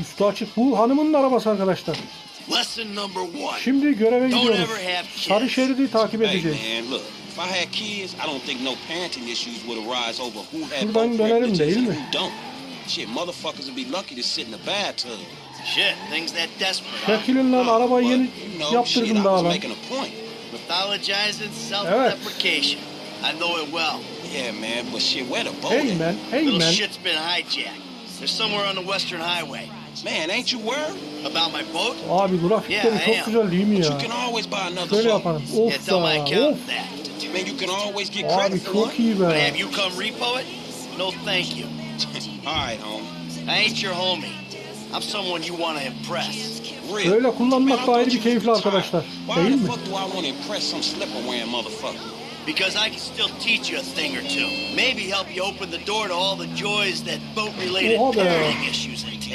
Üstü açık. Bu hanımın arabası arkadaşlar. Lesson number one. Şimdi göreve Don't gidiyoruz. ever have kids. Sarı şeridi takip edeceğiz. man, look. If I had kids, I don't think no parenting issues would arise over who had Şuradan dönelim privileges değil mi? who don't. Shit, motherfuckers would be lucky to sit in the bathtub. Shit, things that desperate. huh? Çekilin lan arabayı yeni yaptırdım daha. Mythologizing self-deprecation. I know it well. Yeah, man, but shit, where the boat Hey man, hey Little man. shit's been hijacked. They're somewhere on the Western Highway. Man, ain't you worried? About my boat? Abi grafikleri Yeah, çok güzel değil mi But ya? you can always buy another Şöyle. Yeah, Of da, of. Man, you can always get Abi çok iyi But be. have you come repo it? No, thank you. All right, home. I ain't your homie. I'm someone you want to impress. Real. Böyle kullanmak da ayrı bir keyifli arkadaşlar. Değil mi? Fuck do I want to impress some slipper wearing motherfucker? Because I can still teach you a thing or two. Maybe help you open the door to all the joys that boat-related parenting issues entail.